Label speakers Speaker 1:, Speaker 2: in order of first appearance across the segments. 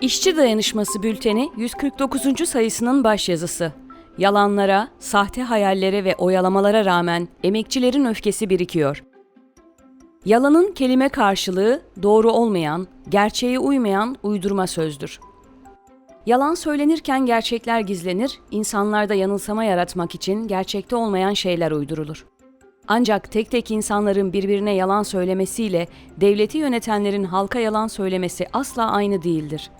Speaker 1: İşçi Dayanışması Bülteni 149. sayısının başyazısı. Yalanlara, sahte hayallere ve oyalamalara rağmen emekçilerin öfkesi birikiyor. Yalanın kelime karşılığı doğru olmayan, gerçeğe uymayan uydurma sözdür. Yalan söylenirken gerçekler gizlenir, insanlarda yanılsama yaratmak için gerçekte olmayan şeyler uydurulur. Ancak tek tek insanların birbirine yalan söylemesiyle devleti yönetenlerin halka yalan söylemesi asla aynı değildir.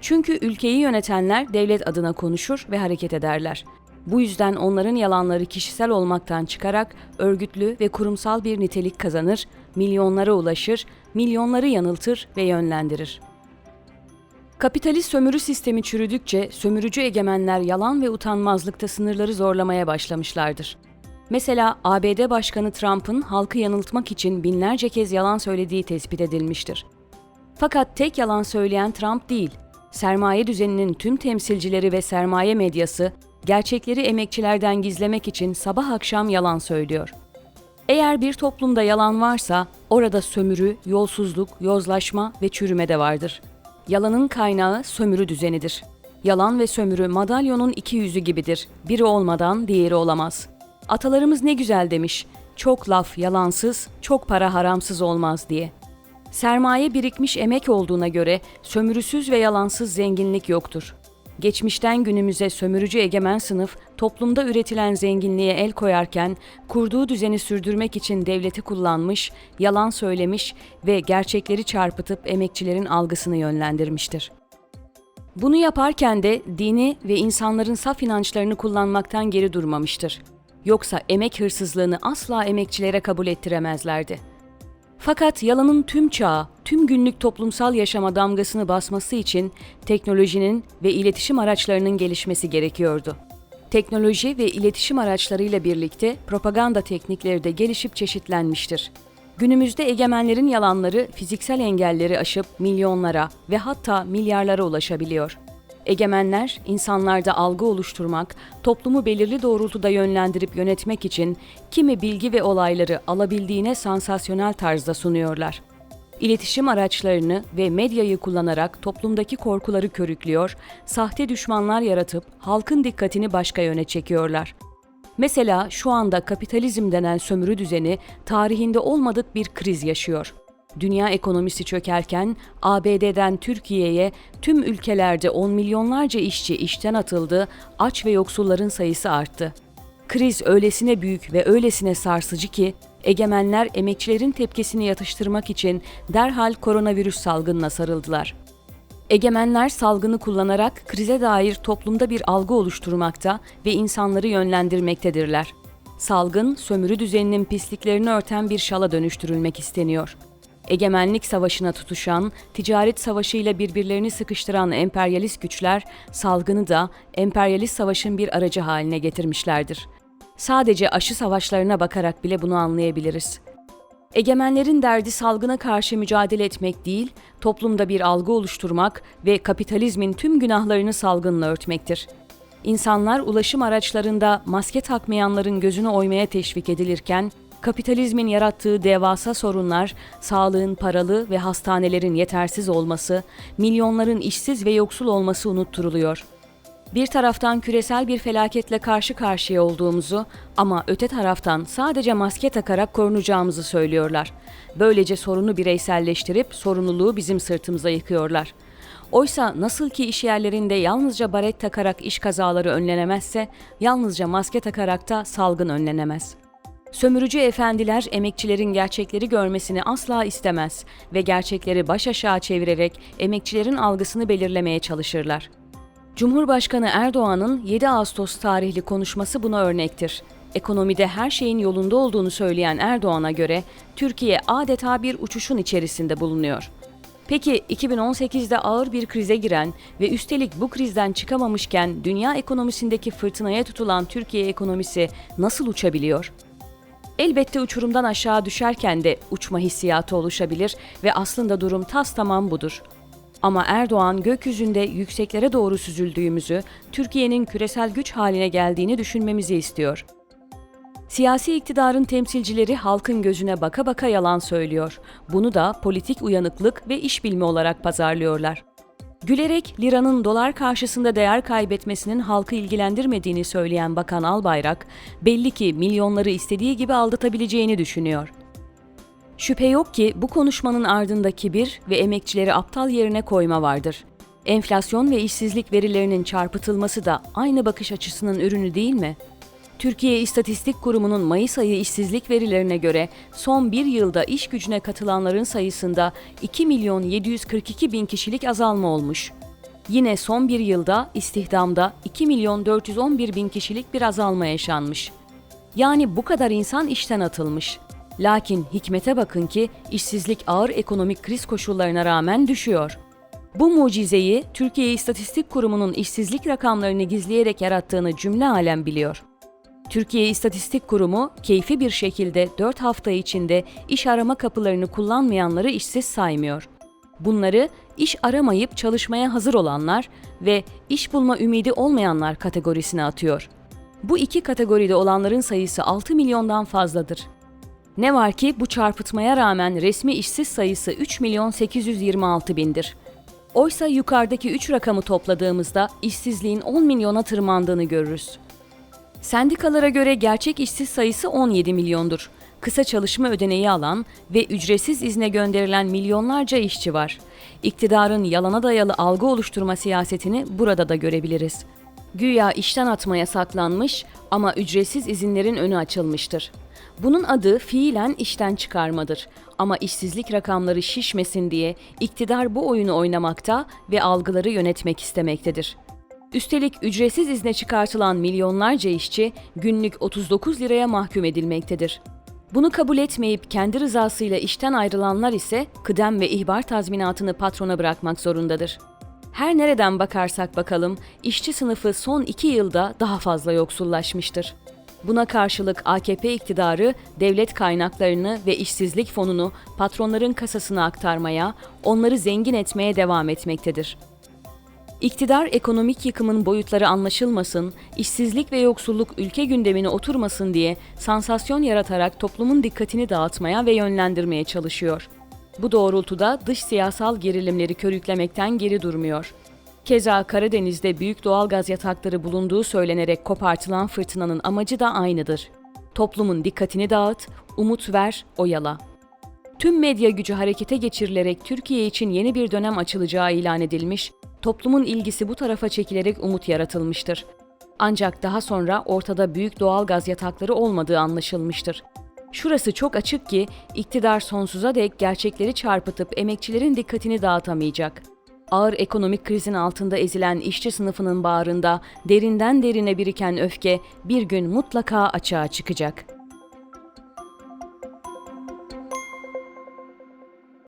Speaker 1: Çünkü ülkeyi yönetenler devlet adına konuşur ve hareket ederler. Bu yüzden onların yalanları kişisel olmaktan çıkarak örgütlü ve kurumsal bir nitelik kazanır, milyonlara ulaşır, milyonları yanıltır ve yönlendirir. Kapitalist sömürü sistemi çürüdükçe sömürücü egemenler yalan ve utanmazlıkta sınırları zorlamaya başlamışlardır. Mesela ABD Başkanı Trump'ın halkı yanıltmak için binlerce kez yalan söylediği tespit edilmiştir. Fakat tek yalan söyleyen Trump değil, sermaye düzeninin tüm temsilcileri ve sermaye medyası gerçekleri emekçilerden gizlemek için sabah akşam yalan söylüyor. Eğer bir toplumda yalan varsa orada sömürü, yolsuzluk, yozlaşma ve çürüme de vardır. Yalanın kaynağı sömürü düzenidir. Yalan ve sömürü madalyonun iki yüzü gibidir. Biri olmadan diğeri olamaz. Atalarımız ne güzel demiş. Çok laf yalansız, çok para haramsız olmaz diye. Sermaye birikmiş emek olduğuna göre sömürüsüz ve yalansız zenginlik yoktur. Geçmişten günümüze sömürücü egemen sınıf toplumda üretilen zenginliğe el koyarken kurduğu düzeni sürdürmek için devleti kullanmış, yalan söylemiş ve gerçekleri çarpıtıp emekçilerin algısını yönlendirmiştir. Bunu yaparken de dini ve insanların saf inançlarını kullanmaktan geri durmamıştır. Yoksa emek hırsızlığını asla emekçilere kabul ettiremezlerdi. Fakat yalanın tüm çağa, tüm günlük toplumsal yaşama damgasını basması için teknolojinin ve iletişim araçlarının gelişmesi gerekiyordu. Teknoloji ve iletişim araçlarıyla birlikte propaganda teknikleri de gelişip çeşitlenmiştir. Günümüzde egemenlerin yalanları fiziksel engelleri aşıp milyonlara ve hatta milyarlara ulaşabiliyor. Egemenler, insanlarda algı oluşturmak, toplumu belirli doğrultuda yönlendirip yönetmek için kimi bilgi ve olayları alabildiğine sansasyonel tarzda sunuyorlar. İletişim araçlarını ve medyayı kullanarak toplumdaki korkuları körüklüyor, sahte düşmanlar yaratıp halkın dikkatini başka yöne çekiyorlar. Mesela şu anda kapitalizm denen sömürü düzeni tarihinde olmadık bir kriz yaşıyor. Dünya ekonomisi çökerken ABD'den Türkiye'ye tüm ülkelerde on milyonlarca işçi işten atıldı, aç ve yoksulların sayısı arttı. Kriz öylesine büyük ve öylesine sarsıcı ki egemenler emekçilerin tepkisini yatıştırmak için derhal koronavirüs salgınına sarıldılar. Egemenler salgını kullanarak krize dair toplumda bir algı oluşturmakta ve insanları yönlendirmektedirler. Salgın, sömürü düzeninin pisliklerini örten bir şala dönüştürülmek isteniyor. Egemenlik savaşına tutuşan, ticaret savaşıyla birbirlerini sıkıştıran emperyalist güçler salgını da emperyalist savaşın bir aracı haline getirmişlerdir. Sadece aşı savaşlarına bakarak bile bunu anlayabiliriz. Egemenlerin derdi salgına karşı mücadele etmek değil, toplumda bir algı oluşturmak ve kapitalizmin tüm günahlarını salgınla örtmektir. İnsanlar ulaşım araçlarında maske takmayanların gözünü oymaya teşvik edilirken, kapitalizmin yarattığı devasa sorunlar, sağlığın paralı ve hastanelerin yetersiz olması, milyonların işsiz ve yoksul olması unutturuluyor. Bir taraftan küresel bir felaketle karşı karşıya olduğumuzu ama öte taraftan sadece maske takarak korunacağımızı söylüyorlar. Böylece sorunu bireyselleştirip sorumluluğu bizim sırtımıza yıkıyorlar. Oysa nasıl ki iş yerlerinde yalnızca baret takarak iş kazaları önlenemezse, yalnızca maske takarak da salgın önlenemez. Sömürücü efendiler emekçilerin gerçekleri görmesini asla istemez ve gerçekleri baş aşağı çevirerek emekçilerin algısını belirlemeye çalışırlar. Cumhurbaşkanı Erdoğan'ın 7 Ağustos tarihli konuşması buna örnektir. Ekonomide her şeyin yolunda olduğunu söyleyen Erdoğan'a göre Türkiye adeta bir uçuşun içerisinde bulunuyor. Peki 2018'de ağır bir krize giren ve üstelik bu krizden çıkamamışken dünya ekonomisindeki fırtınaya tutulan Türkiye ekonomisi nasıl uçabiliyor? Elbette uçurumdan aşağı düşerken de uçma hissiyatı oluşabilir ve aslında durum tas tamam budur. Ama Erdoğan gökyüzünde yükseklere doğru süzüldüğümüzü, Türkiye'nin küresel güç haline geldiğini düşünmemizi istiyor. Siyasi iktidarın temsilcileri halkın gözüne baka baka yalan söylüyor. Bunu da politik uyanıklık ve iş bilimi olarak pazarlıyorlar. Gülerek liranın dolar karşısında değer kaybetmesinin halkı ilgilendirmediğini söyleyen Bakan Albayrak, belli ki milyonları istediği gibi aldatabileceğini düşünüyor. Şüphe yok ki bu konuşmanın ardında kibir ve emekçileri aptal yerine koyma vardır. Enflasyon ve işsizlik verilerinin çarpıtılması da aynı bakış açısının ürünü değil mi? Türkiye İstatistik Kurumu'nun Mayıs ayı işsizlik verilerine göre son bir yılda iş gücüne katılanların sayısında 2 milyon 742 bin kişilik azalma olmuş. Yine son bir yılda istihdamda 2 milyon 411 bin kişilik bir azalma yaşanmış. Yani bu kadar insan işten atılmış. Lakin hikmete bakın ki işsizlik ağır ekonomik kriz koşullarına rağmen düşüyor. Bu mucizeyi Türkiye İstatistik Kurumu'nun işsizlik rakamlarını gizleyerek yarattığını cümle alem biliyor. Türkiye İstatistik Kurumu keyfi bir şekilde 4 hafta içinde iş arama kapılarını kullanmayanları işsiz saymıyor. Bunları iş aramayıp çalışmaya hazır olanlar ve iş bulma ümidi olmayanlar kategorisine atıyor. Bu iki kategoride olanların sayısı 6 milyondan fazladır. Ne var ki bu çarpıtmaya rağmen resmi işsiz sayısı 3 milyon 826 bindir. Oysa yukarıdaki 3 rakamı topladığımızda işsizliğin 10 milyona tırmandığını görürüz. Sendikalara göre gerçek işsiz sayısı 17 milyondur. Kısa çalışma ödeneği alan ve ücretsiz izne gönderilen milyonlarca işçi var. İktidarın yalana dayalı algı oluşturma siyasetini burada da görebiliriz. Güya işten atma yasaklanmış ama ücretsiz izinlerin önü açılmıştır. Bunun adı fiilen işten çıkarmadır. Ama işsizlik rakamları şişmesin diye iktidar bu oyunu oynamakta ve algıları yönetmek istemektedir. Üstelik ücretsiz izne çıkartılan milyonlarca işçi günlük 39 liraya mahkum edilmektedir. Bunu kabul etmeyip kendi rızasıyla işten ayrılanlar ise kıdem ve ihbar tazminatını patrona bırakmak zorundadır. Her nereden bakarsak bakalım işçi sınıfı son iki yılda daha fazla yoksullaşmıştır. Buna karşılık AKP iktidarı devlet kaynaklarını ve işsizlik fonunu patronların kasasına aktarmaya, onları zengin etmeye devam etmektedir. İktidar ekonomik yıkımın boyutları anlaşılmasın, işsizlik ve yoksulluk ülke gündemine oturmasın diye sansasyon yaratarak toplumun dikkatini dağıtmaya ve yönlendirmeye çalışıyor. Bu doğrultuda dış siyasal gerilimleri körüklemekten geri durmuyor. Keza Karadeniz'de büyük doğalgaz yatakları bulunduğu söylenerek kopartılan fırtınanın amacı da aynıdır. Toplumun dikkatini dağıt, umut ver, oyala. Tüm medya gücü harekete geçirilerek Türkiye için yeni bir dönem açılacağı ilan edilmiş, toplumun ilgisi bu tarafa çekilerek umut yaratılmıştır. Ancak daha sonra ortada büyük doğal gaz yatakları olmadığı anlaşılmıştır. Şurası çok açık ki iktidar sonsuza dek gerçekleri çarpıtıp emekçilerin dikkatini dağıtamayacak. Ağır ekonomik krizin altında ezilen işçi sınıfının bağrında derinden derine biriken öfke bir gün mutlaka açığa çıkacak.''